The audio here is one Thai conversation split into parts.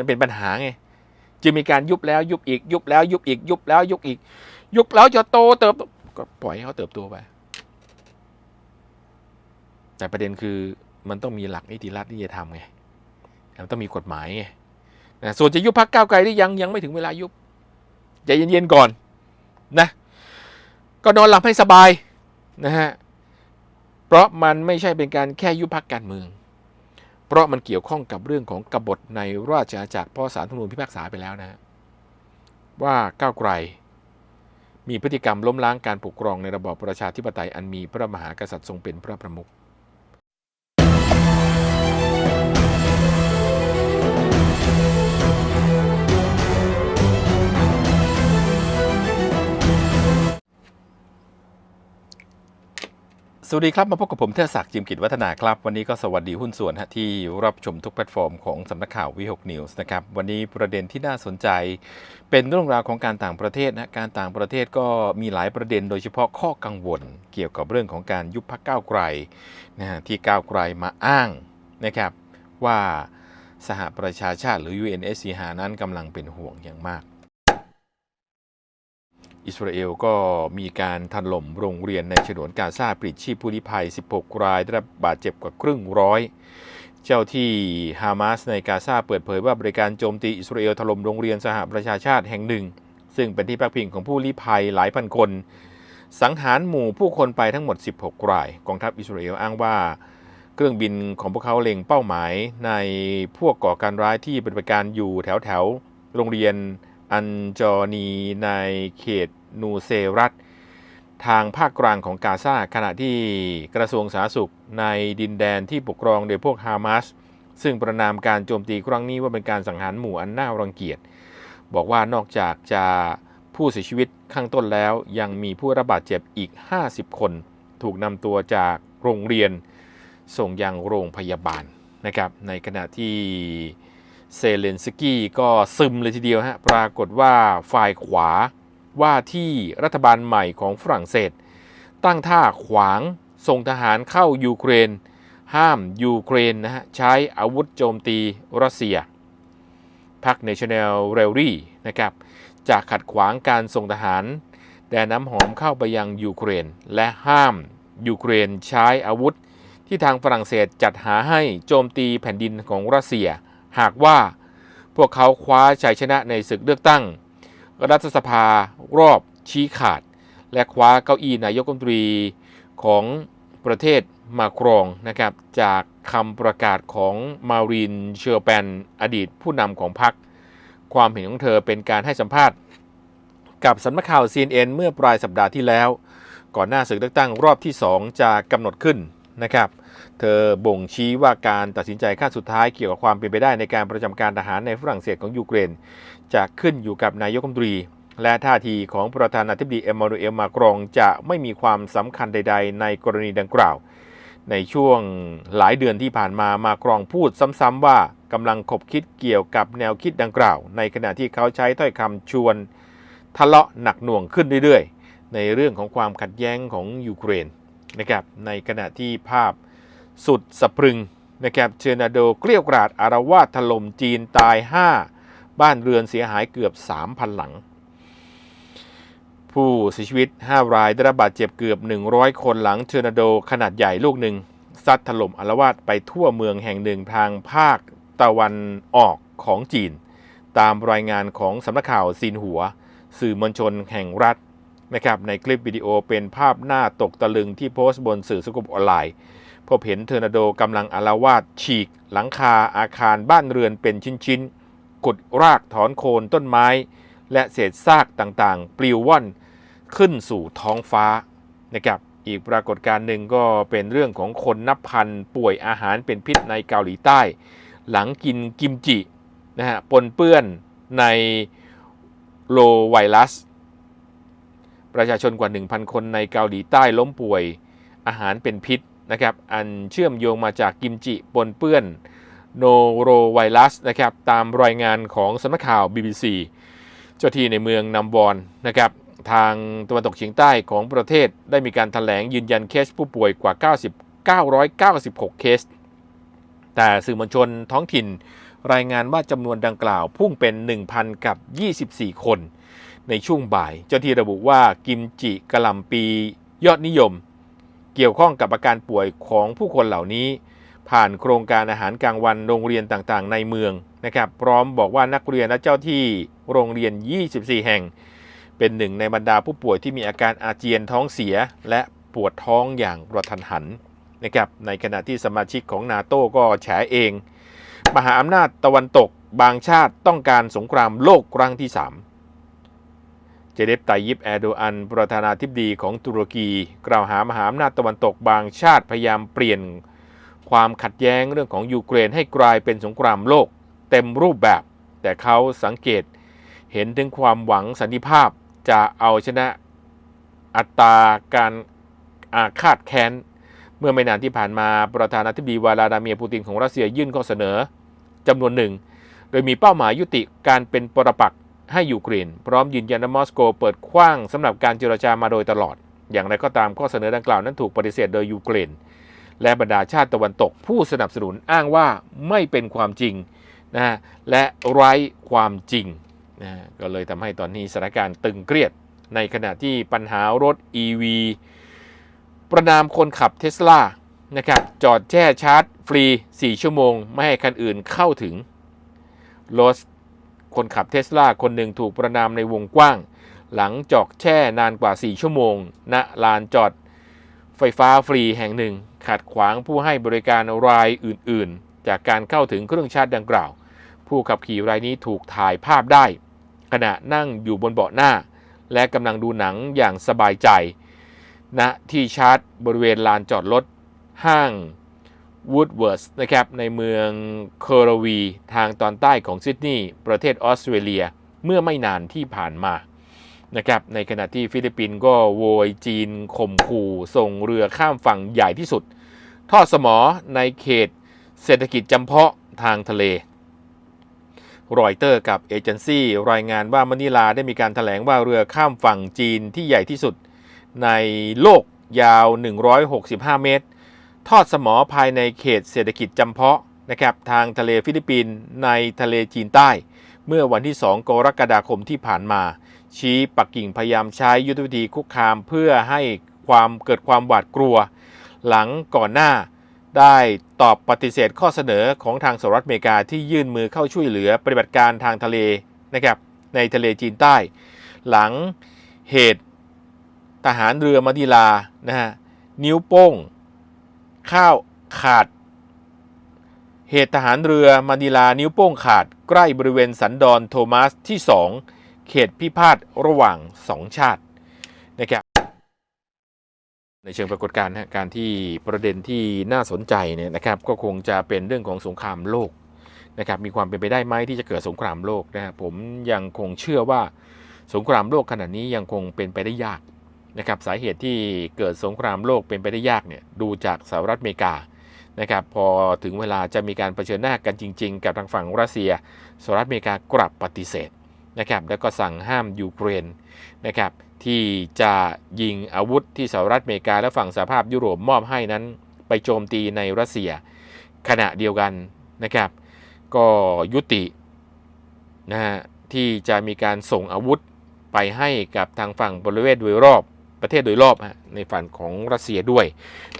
มันเป็นปัญหาไงจึงมีการยุบแล้วยุบอีกยุบแล้ว ยุบอีก ยุบแล้ว ยุบอีก ยุบแล้วจะโตเติบก็ปล่อยให้เขาเติบโตไป แต่ประเด็นคือมันต้องมีหลักนิติรัฐที่จะทำไงมันต้องมีกฎหมายไงนะส่วนจะยุบพักก้าวไกลหรือยังยังไม่ถึงเวลายุบใจเย็นๆก่อนนะ ก็นอนหลับให้สบายนะฮะเพราะมันไม่ใช่เป็นการแค่ยุบพักการเมือง เพราะมันเกี่ยวข้องกับเรื่องของกบฏในราชอาณาจักรเพราะสารธรรมนูญพิพากษาไปแล้วนะฮะว่าก้าวไกล มีพฤติกรรมล้มล้างการปกครองในระบอบประชาธิปไตยอันมีพระมหากษัตริย์ทรงเป็นพระประมุข สวัสดีครับ มาพบกับผมเทศศักดิ์จิมกิจวัฒนาครับ วันนี้ก็สวัสดีหุ้นส่วนฮะที่รับชมทุกแพลตฟอร์มของสำนักข่าววิหกนิวส์นะครับวันนี้ประเด็นที่น่าสนใจ เป็นเรื่องราวของการต่างประเทศนะการต่างประเทศก็มีหลายประเด็น โดยเฉพาะข้อกังวล เกี่ยวกับเรื่องของการยุบพักก้าวไกลนะฮะที่ก้าวไกลมาอ้างนะครับว่าสหประชาชาติหรือ UNSCR นั้นกำลังเป็นห่วงอย่างมาก อิสราเอลก็มีการถล่มโรงเรียนในฉนวนกาซาปลิดชีพผู้ลี้ภัย 16 ราย ได้รับบาดเจ็บกว่าครึ่งร้อย เจ้าที่ฮามาสในกาซาเปิดเผยว่าบริการโจมตีอิสราเอลถล่มโรงเรียนสหประชาชาติแห่งหนึ่ง ซึ่งเป็นที่พักพิงของผู้ลี้ภัยหลายพันคน สังหารหมู่ผู้คนไปทั้งหมด 16 ราย กองทัพอิสราเอลอ้างว่าเครื่องบินของพวกเขาเล็งเป้าหมายในพวกก่อการร้ายที่ปฏิบัติการอยู่แถวแถวๆโรงเรียนอันจอนีในเขต นูเซรัตทางภาคกลางของกาซาขณะที่กระทรวงสาธารณสุขในดินแดนที่ปกครองโดยพวกฮามาสซึ่งประนามการโจมตีครั้งนี้ว่าเป็นการสังหารหมู่อันน่ารังเกียจ บอกว่านอกจากจะผู้เสียชีวิตข้างต้นแล้วยังมีผู้ระบาดเจ็บอีก 50 คน ถูกนำตัวจากโรงเรียนส่งยังโรงพยาบาลนะครับในขณะที่เซเลนสกี้ก็ซึมเลยทีเดียวฮะปรากฏว่าฝ่ายขวา ว่าที่รัฐบาลใหม่ของฝรั่งเศส ตั้งท่าขวางส่งทหารเข้ายูเครน ห้ามยูเครนนะฮะใช้อาวุธโจมตีรัสเซียพรรค National Rally นะครับจะขัดขวางการส่งทหาร แดนน้ำหอมเข้าไปยังยูเครน และห้ามยูเครนใช้อาวุธ ที่ทางฝรั่งเศสจัดหาให้โจมตีแผ่นดินของรัสเซีย หากว่าพวกเขาคว้าชัยชนะในศึกเลือกตั้ง รัฐสภารอบชี้ขาด และคว้าเก้าอี้นายกรัฐมนตรีของประเทศมาครองนะครับจากคำประกาศของมารีนเชอร์แปนอดีตผู้นำของพรรคความเห็นของเธอเป็นการให้สัมภาษณ์ กับสำนักข่าว CNN เมื่อปลายสัปดาห์ที่แล้ว ก่อนหน้าศึกเลือกตั้งรอบที่ 2 จะกำหนดขึ้นนะครับ เธอบ่งชี้ว่าการตัดสินใจขั้นสุดท้ายเกี่ยวกับความเป็นไปได้ในการประจำการทหารในฝรั่งเศสของยูเครน จะขึ้นอยู่กับนายกรัฐมนตรี และท่าทีของประธานาธิบดีเอมมานูเอลมาครองจะไม่มีความสำคัญใด ๆ ในกรณีดังกล่าว ในช่วงหลายเดือนที่ผ่านมามาครองพูดซ้ำๆว่ากำลังคบคิดเกี่ยวกับแนวคิดดังกล่าว ในขณะที่เขาใช้ถ้อยคำชวน ทะเลาะหนักหน่วงขึ้นเรื่อยๆ ในเรื่องของความขัดแย้งของยูเครนนะครับในขณะที่ภาพสุดสะพรึงนะครับเชนาโดเกลี้ยวกราดอารวาสถล่มจีนตาย 5 บ้านเรือนเสียหายเกือบ 3,000 หลัง ผู้เสียชีวิต 5 รายได้รับบาดเจ็บเกือบ 100 คนหลังเทอร์นาโดขนาดใหญ่ลูกหนึ่งซัดถล่มอารวาสไปทั่วเมืองแห่งหนึ่งทางภาคตะวันออกของจีน ตามรายงานของสำนักข่าวซินหัว สื่อมวลชนแห่งรัฐนะครับในคลิปวิดีโอเป็นภาพหน้าตกตะลึงที่โพสต์บนสื่อสังคมออนไลน์พบเห็นเทอร์นาโดกำลังอารวาสฉีก หลังคาอาคารบ้านเรือนเป็นชิ้นๆ กุดรากถอนโคนต้นไม้ และเศษซากต่างๆ ปลิวว่อนขึ้นสู่ท้องฟ้านะครับอีกปรากฏการณ์หนึ่งก็เป็นเรื่องของคนนับพันป่วยอาหารเป็นพิษในเกาหลีใต้ หลังกินกิมจินะฮะปนเปื้อนในโลไวรัส ประชาชนกว่า 1,000 คนในเกาหลีใต้ล้มป่วยอาหารเป็นพิษนะครับ อันเชื่อมโยงมาจากกิมจิปนเปื้อน โนโรไวรัสนะครับตามรายงานของสำนักข่าว BBC เจ้าที่ในเมืองนัมบอนนะครับทางตะวันตกเฉียงใต้ของประเทศได้มีการถแถลงยืนยันเคสผู้ป่วยกว่า 90 996 เคส แต่สื่อมวลชนท้องถิ่นรายงานว่าจำนวนดังกล่าวพุ่งเป็น 1,000 กับ 24 คน ในช่วงบ่าย เจ้าที่ระบุว่ากิมจิกะหล่ำปียอดนิยม เกี่ยวข้องกับอาการป่วยของผู้คนเหล่านี้ ผ่านโครงการอาหารกลางวันโรงเรียนต่างๆ ในเมืองนะครับ พร้อมบอกว่านักเรียนและเจ้าที่โรงเรียน 24 แห่ง เป็นหนึ่งในบรรดาผู้ป่วยที่มีอาการอาเจียนท้องเสีย และปวดท้องอย่างกระทันหันนะครับ ในขณะที่สมาชิกของนาโต้ก็แฉเอง มหาอำนาจตะวันตกบางชาติต้องการสงครามโลกครั้งที่ 3เจเดฟไตยิปแอโดอัน ประธานาธิบดีของตุรกี กล่าวหามหาอำนาจตะวันตกบางชาติพยายามเปลี่ยน ความขัดแย้งเรื่องของยูเครนให้กลายเป็นสงครามโลก เต็มรูปแบบ แต่เขาสังเกตเห็นถึงความหวังสันติภาพจะเอาชนะอัตราการอาฆาตแค้น เมื่อไม่นานที่ผ่านมาประธานาธิบดีวลาดาเมียร์ปูตินของรัสเซียยื่นข้อเสนอจำนวนหนึ่ง โดยมีเป้าหมายยุติการเป็นปรปักษ์ให้ยูเครนพร้อมยืนยันว่ามอสโกเปิดกว้างสำหรับการเจรจามาโดยตลอด อย่างไรก็ตามข้อเสนอดังกล่าวนั้นถูกปฏิเสธโดยยูเครน และบรรดาชาติตะวันตก ผู้สนับสนุนอ้างว่าไม่เป็นความจริงนะฮะและไร้ความจริงนะฮะก็เลยทำให้ตอนนี้สถานการณ์ตึงเครียด ในขณะที่ปัญหารถ EV ประนามคนขับเทสลานะครับจอดแช่ชาร์จฟรี 4 ชั่วโมง ไม่ให้คันอื่นเข้าถึงรถคนขับเทสลาคนหนึ่งถูกประนามในวงกว้าง หลังจอกแช่นานกว่า 4 ชั่วโมงณลานจอด ไฟฟ้าฟรีแห่งหนึ่ง ขัดขวางผู้ให้บริการรายอื่นๆ จากการเข้าถึงเครื่องชาร์จดังกล่าว ผู้ขับขี่รายนี้ถูกถ่ายภาพได้ ขณะนั่งอยู่บนเบาะหน้า และกำลังดูหนังอย่างสบายใจณที่ชาร์จบริเวณลานจอดรถห้างวูดเวิร์สนะครับในเมืองเคอร์วี ทางตอนใต้ของซิดนีย์ประเทศออสเตรเลียเมื่อไม่นานที่ผ่านมา นะครับในขณะที่ฟิลิปปินส์ก็โวยจีนข่มขู่ส่งเรือข้ามฝั่งใหญ่ที่สุด ทอดสมอในเขตเศรษฐกิจจำเพาะทางทะเล รอยเตอร์กับเอเจนซี่รายงานว่ามะนิลาได้มีการถแถลงว่าเรือข้ามฝั่งจีนที่ใหญ่ที่สุด ในโลกยาว 165 เมตร ทอดสมอภายในเขตเศรษฐกิจจำเพาะนะครับทางทะเลฟิลิปปินส์ในทะเลจีนใต้ เมื่อวันที่ 2 กรกฎาคมที่ผ่านมา ชี้ปักกิ่งพยายามใช้ยุทธวิธีคุกคามเพื่อให้ความเกิดความหวาดกลัว หลังก่อนหน้าได้ตอบปฏิเสธข้อเสนอของทางสหรัฐอเมริกาที่ยื่นมือเข้าช่วยเหลือปฏิบัติการทางทะเลนะครับในทะเลจีนใต้ หลังเหตุทหารเรือมานิลานะฮะนิ้วโป้ง ข้าวขาด เหตุทหารเรือมานิลานิ้วโป้งขาด ใกล้บริเวณสันดอนโทมัสที่ 2 เขตพิพาทระหว่าง2ชาตินะครับในเชิงปรากฏการณ์การที่ประเด็นที่น่าสนใจเนี่ยนะครับก็คงจะเป็นเรื่องของสงครามโลกนะครับมีความเป็นไปได้ไหมที่จะเกิดสงครามโลกนะฮะผมยังคงเชื่อว่าสงครามโลกขณะนี้ยังคงเป็นไปได้ยากนะครับสาเหตุที่เกิดสงครามโลกเป็นไปได้ยากเนี่ยดูจากสหรัฐอเมริกานะครับพอถึงเวลาจะมีการเผชิญหน้ากันจริง ๆ กับทางฝั่งรัสเซียสหรัฐอเมริกากลับปฏิเสธ นะครับแล้วก็สั่งห้ามยูเครนนะครับที่จะยิงอาวุธที่สหรัฐอเมริกาและฝั่งสหภาพยุโรปมอบให้นั้น ไปโจมตีในรัสเซียขณะเดียวกันนะครับ ก็ยุตินะฮะที่จะมีการส่งอาวุธไปให้กับทางฝั่งบริเวณโดยรอบประเทศโดยรอบฮะในฝั่งของรัสเซียด้วย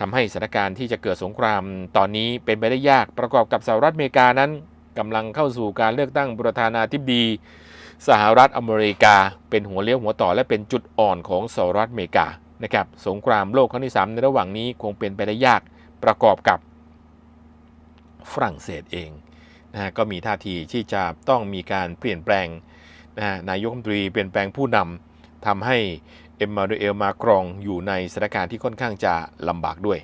ทำให้สถานการณ์ที่จะเกิดสงครามตอนนี้เป็นไปได้ยากประกอบกับสหรัฐอเมริกานั้นกำลังเข้าสู่การเลือกตั้งประธานาธิบดี สหรัฐอเมริกา เป็นหัวเลี้ยวหัวต่อและเป็นจุดอ่อนของสหรัฐอเมริกานะครับสงครามโลกครั้งที่ 3 ในระหว่างนี้คงเป็นไปได้ยากประกอบกับฝรั่งเศสเองนะฮะก็มีท่าทีที่จะต้องมีการเปลี่ยนแปลงนะฮะนายกรัฐมนตรีเปลี่ยนแปลงผู้นำทำให้เอ็มมานูเอลมาครองอยู่ในสถานการณ์ที่ค่อนข้างจะลำบากด้วย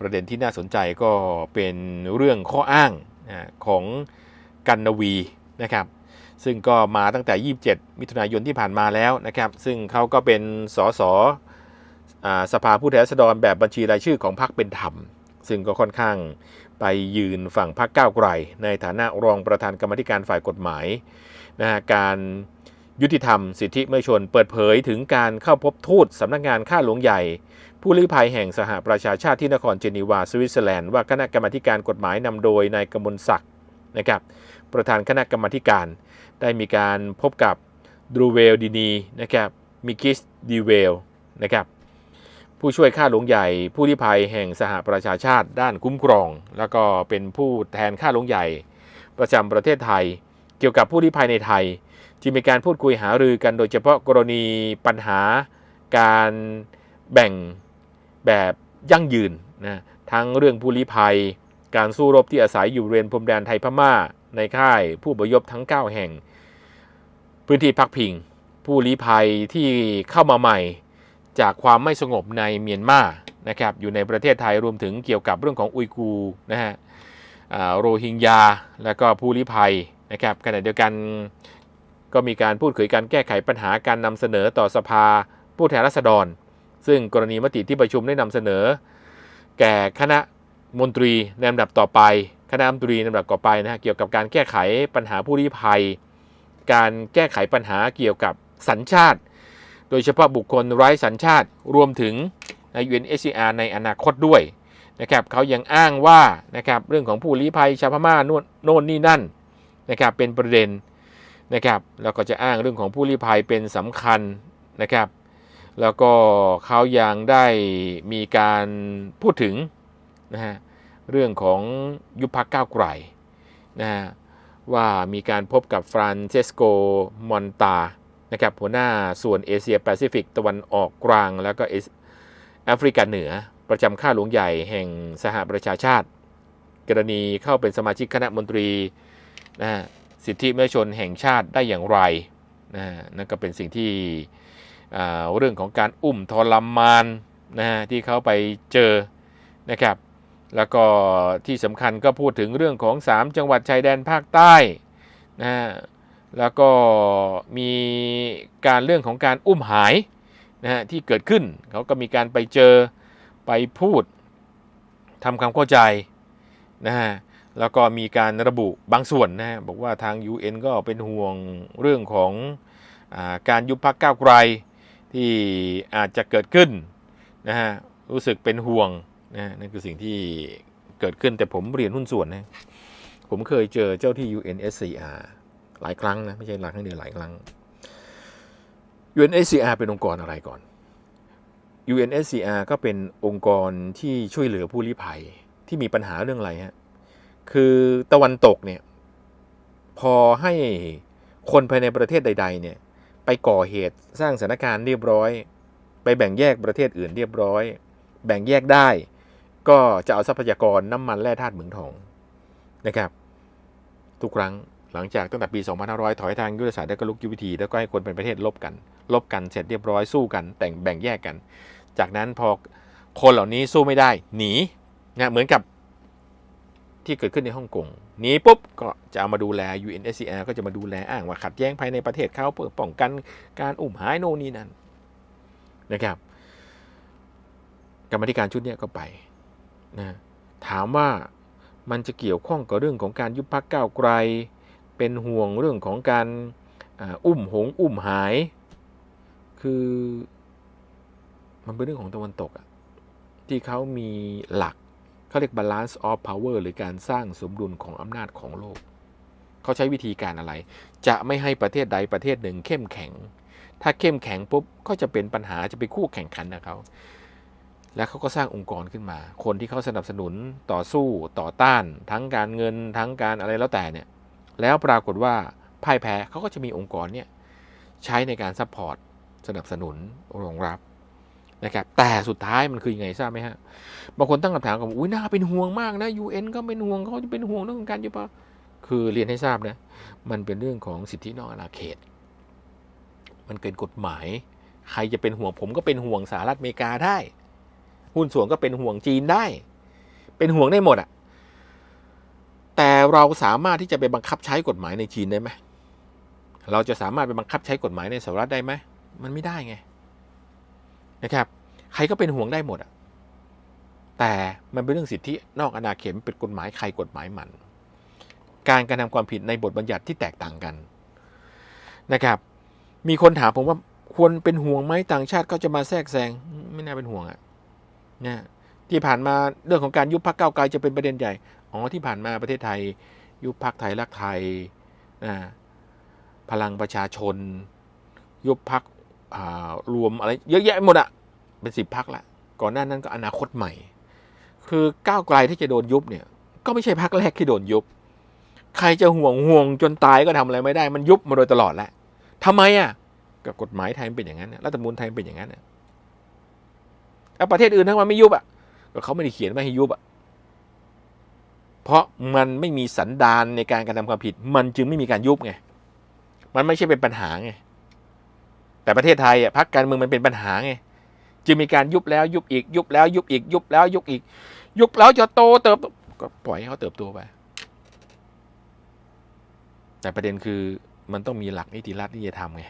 ประเด็นที่น่าสนใจก็เป็นเรื่องข้ออ้างของกันนวี นะครับซึ่งก็มาตั้งแต่ 27 มิถุนายนที่ผ่านมาแล้วนะครับ ซึ่งเขาก็เป็นสสสภาผู้แทนราษฎรแบบบัญชีรายชื่อของพรรคเป็นธรรม ซึ่งก็ค่อนข้างไปยืนฝั่งพรรคก้าวไกล ในฐานะรองประธานกรรมธิการฝ่ายกฎหมายนะฮะการยุติธรรมสิทธิมนุษยชนเปิดเผยถึงการเข้าพบทูตสำนักงานข้าหลวงใหญ่ ผู้ลี้ภัยแห่งสหประชาชาติที่นครเจนีวาสวิตเซอร์แลนด์ว่าคณะกรรมาธิการกฎหมายนำโดยนายกมลศักดิ์นะครับ ประธานคณะกรรมการ ได้มีการพบกับดูเวลดินีนะครับมิกิสดีเวลนะครับผู้ช่วยข้าหลวงใหญ่ผู้ลี้ภัยแห่งสหประชาชาติด้านคุ้มครอง แล้วก็เป็นผู้แทนข้าหลวงใหญ่ ประจำประเทศไทย เกี่ยวกับผู้ลี้ภัยในไทย ที่มีการพูดคุยหารือกันโดยเฉพาะกรณีปัญหาการแบ่งแบบยั่งยืนนะทั้งเรื่องผู้ลี้ภัย การสู้รบที่อาศัยอยู่บริเวณพรมแดนไทยพม่า ในค่ายผู้อพยพทั้ง 9 แห่ง พื้นที่พักพิง ผู้ลี้ภัยที่เข้ามาใหม่จากความไม่สงบในเมียนมานะครับอยู่ในประเทศไทยรวมถึงเกี่ยวกับเรื่องของอุยกูร์นะฮะโรฮิงญาและก็ผู้ลี้ภัยนะครับขณะเดียวกันก็มีการพูดคุยการแก้ไขปัญหาการนำเสนอต่อสภาผู้แทนราษฎร ซึ่งกรณีมติที่ประชุมได้นำเสนอ แก่คณะมนตรีในลำดับต่อไป คณะมนตรีลำดับต่อไปนะฮะเกี่ยวกับการแก้ไขปัญหาผู้ลี้ภัย การแก้ไขปัญหาเกี่ยวกับสัญชาติ โดยเฉพาะบุคคลไร้สัญชาติรวมถึงใน UNHCR ในอนาคตด้วยนะครับเขายังอ้างว่านะครับเรื่องของผู้ลี้ภัยชาวพม่าโน่นนี่นั่นนะครับเป็นประเด็นนะครับแล้วก็จะอ้างเรื่องของผู้ลี้ภัยเป็นสำคัญนะครับ แล้วก็เขายังได้มีการพูดถึงนะฮะ เรื่องของยุบพักก้าวไกลนะฮะว่ามีการพบกับฟรานเชสโกมอนตานะครับหัวหน้าส่วนเอเชียแปซิฟิกตะวันออกกลาง แล้วก็แอฟริกาเหนือประจำข้าหลวงใหญ่แห่งสหประชาชาติ กรณีเข้าเป็นสมาชิกคณะมนตรีนะสิทธิมนุษยชนแห่งชาติได้อย่างไรนะนั่นก็เป็นสิ่งที่เรื่องของการอุ้มทรมานนะฮะที่เขาไปเจอนะครับ แล้วก็ที่สำคัญก็พูดถึงเรื่องของ 3 จังหวัดชายแดนภาคใต้นะฮะแล้วก็มีการเรื่องของการอุ้มหายนะฮะที่เกิดขึ้นเขาก็มีการไปเจอไปพูดทำความเข้าใจนะฮะแล้วก็มีการระบุบางส่วนนะฮะบอกว่าทาง UN ก็เป็นห่วงเรื่องของอาการยุบพักก้าวไกลที่อาจจะเกิดขึ้นนะฮะรู้สึกเป็นห่วง นะนั่นคือสิ่งที่เกิดขึ้นแต่ผมเรียนหุ้นส่วนนะผมเคยเจอเจ้าที่ UNSCR หลายครั้งนะไม่ใช่หลายครั้งเดียวหลายครั้ง UNSCR เป็นองค์กรอะไรก่อน UNSCR ก็เป็นองค์กรที่ช่วยเหลือผู้ลี้ภัยที่มีปัญหาเรื่องอะไรฮะคือตะวันตกเนี่ยพอให้คนภายในประเทศใด ๆ เนี่ย ไปก่อเหตุสร้างสถานการณ์เรียบร้อย ไปแบ่งแยกประเทศอื่นเรียบร้อย แบ่งแยกได้ ก็จะเอาทรัพยากรน้ำมันแร่ธาตุเหมืองทองนะครับ ทุกครั้งหลังจากตั้งแต่ปี 2500 ถอยทางยุทธศาสตร์และก็ลุกยุทธวิธี แล้วก็ให้คนเป็นประเทศลบกัน ลบกันเสร็จเรียบร้อยสู้กัน แต่งแบ่งแยกกัน จากนั้นพอคนเหล่านี้สู้ไม่ได้ หนีนะเหมือนกับที่เกิดขึ้นในฮ่องกงหนีปุ๊บก็จะเอามาดูแล UNSCR ก็จะมาดูแลอ้างว่าขัดแย้งภายในประเทศเขาเพื่อป้องกันการอุ้มหายโน่นนี่นั่นนะครับกรรมธิการชุดนี้ก็ไป นะถามว่ามันจะเกี่ยวข้องกับเรื่องของการยุบพักก้าวไกล เป็นห่วงเรื่องของการอุ้มหงอุ้มหาย คือมันเป็นเรื่องของตะวันตกอะที่เขามีหลักเขาเรียก balance of power หรือการสร้างสมดุลของอำนาจของโลก เขาใช้วิธีการอะไร จะไม่ให้ประเทศใดประเทศหนึ่งเข้มแข็ง ถ้าเข้มแข็งปุ๊บก็จะเป็นปัญหาจะไปคู่แข่งขันกับเขา แล้วเขาก็สร้างองค์กรขึ้นมา คนที่เขาสนับสนุนต่อสู้ต่อต้าน ทั้งการเงินทั้งการอะไรแล้วแต่เนี่ยแล้วปรากฏว่าพ่ายแพ้เขาก็จะมีองค์กรเนี่ยใช้ในการซัพพอร์ตสนับสนุนรองรับนะครับแต่สุดท้ายมันคือยังไงทราบไหมฮะบางคนตั้งคำถามกับอุ้ยน่าเป็นห่วงมากนะ UN ก็เป็นห่วงเขาจะเป็นห่วงเรื่องการยุบพักคือเรียนให้ทราบนะมันเป็นเรื่องของสิทธินอกอาณาเขต มันเกินกฎหมาย ใครจะเป็นห่วงผมก็เป็นห่วงสหรัฐอเมริกาได้ หุ้นส่วนก็เป็นห่วงจีนได้ เป็นห่วงได้หมดอะแต่เราสามารถที่จะไปบังคับใช้กฎหมายในจีนได้ไหมเราจะสามารถไปบังคับใช้กฎหมายในสหรัฐได้ไหมมันไม่ได้ไงนะครับ ใครก็เป็นห่วงได้หมดอะแต่มันเป็นเรื่องสิทธินอกอาณาเขตมันเป็นกฎหมายใครกฎหมายมัน การกระทำความผิดในบทบัญญัติที่แตกต่างกันนะครับ มีคนถามผมว่าควรเป็นห่วงไหมต่างชาติก็จะมาแทรกแซงไม่น่าเป็นห่วงอะ นะที่ผ่านมาเรื่องของการยุบพักเก้าไกลจะเป็นประเด็นใหญ่ อ๋อที่ผ่านมาประเทศไทย ยุบพักไทยรักไทยนะพลังประชาชน ยุบพักรวมอะไรเยอะแยะหมดอะเป็นสิบพักละก่อนหน้านั้นก็อนาคตใหม่ คือก้าวไกลที่จะโดนยุบเนี่ยก็ไม่ใช่พักแรกที่โดนยุบ ใครจะห่วงห่วงจนตายก็ทำอะไรไม่ได้มันยุบมาโดยตลอดแหละทำไมอะก็กฎหมายไทยเป็นอย่างนั้นรัฐธรรมนูญไทยเป็นอย่างนั้นน่ะ แล้วประเทศอื่นทั้งมันไม่ยุบอะก็เขาไม่ได้เขียนไม่ให้ยุบอะเพราะมันไม่มีสันดานในการกระทำความผิด มันจึงไม่มีการยุบไงมันไม่ใช่เป็นปัญหาไงแต่ประเทศไทยอะพักการเมืองมันเป็นปัญหาไงจึงมีการยุบแล้วยุบอีกยุบแล้วยุบอีกยุบแล้วยุบอีก ยุบแล้วจะโตเติบก็ปล่อยให้เขาเติบโตไป แต่ประเด็นคือมันต้องมีหลักนิติรัฐนิติธรรมไง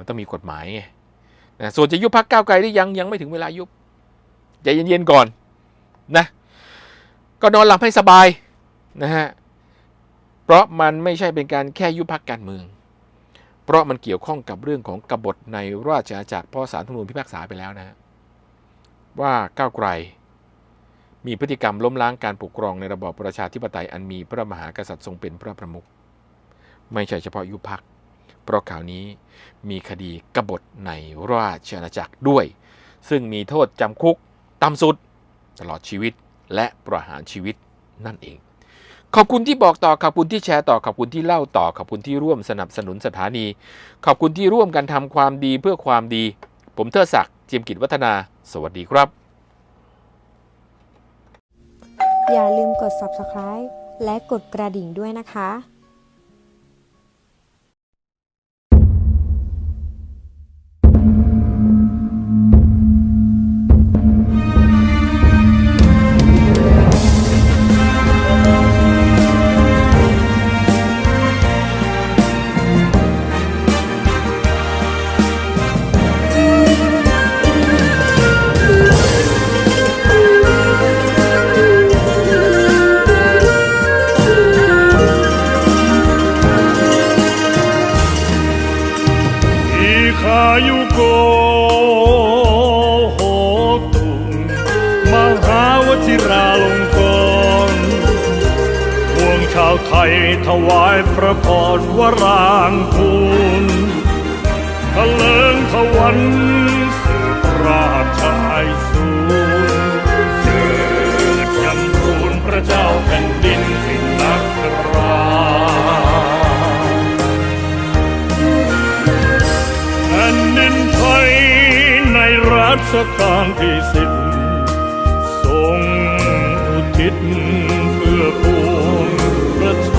มันต้องมีกฎหมายไง นะส่วนจะยุบพักก้าวไกลหรือยังยังไม่ถึงเวลายุบใจเย็นๆก่อนนะก็นอนหลับให้สบายนะฮะเพราะมันไม่ใช่เป็นการแค่ยุบพักการเมือง เพราะมันเกี่ยวข้องกับเรื่องของกบฏในราชอาณาจักรพราะสารธรรมนูญพิพากษาไปแล้วนะฮะว่าก้าวไกล มีพฤติกรรมล้มล้างการปกครองในระบอบประชาธิปไตยอันมีพระมหากษัตริย์ทรงเป็นพระประมุขไม่ใช่เฉพาะยุบพัก เพราะข่าวนี้มีคดีกบฏในราชอาณาจักรด้วย ซึ่งมีโทษจำคุกต่ำสุด ตลอดชีวิตและประหารชีวิตนั่นเอง ขอบคุณที่บอกต่อ ขอบคุณที่แชร์ต่อ ขอบคุณที่เล่าต่อ ขอบคุณที่ร่วมสนับสนุนสถานี ขอบคุณที่ร่วมกันทำความดีเพื่อความดี ผมเทิดศักดิ์เจียมกิจวัฒนา สวัสดีครับ อย่าลืมกด subscribe และกดกระดิ่งด้วยนะคะ ถวายพระพรวรางคูณทะเลิงทวันสืบราชไอสูรเจิดยำรูนพระเจ้าแผ่นดินสิ้นนักราแผ่นดินไทยในรัชกาลที่สิบ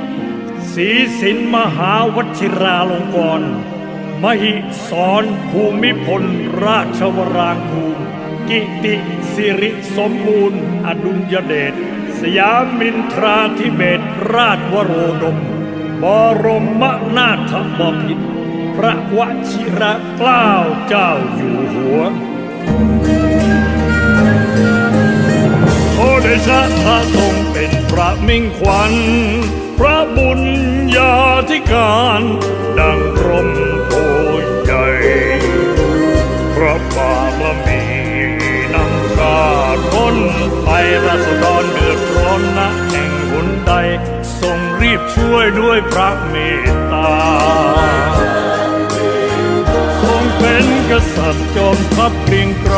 ศีสินมหาวชิราลงกรณมหิสรภูมิพล ราชวรางคูกิติสิริสมบูรณ์ อดุลยเดช สยามินทราธิเบศราชวโรดม บรมนาถบพิตรพระวชิระเกล้าเจ้าอยู่หัวโอเดชะพระทรงเป็นพระมิ่งขวัญ พระบุญญาธิการดังร่มโพใหญ่พระบารมีนำชาติพ้นไปราษฎรเดือดร้อนนะแห่งหนใดทรงรีบช่วยด้วยพระเมตตาทรงเป็นกษัตริย์จอมทัพเกรียงไกร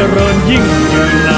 坚韧，永驻。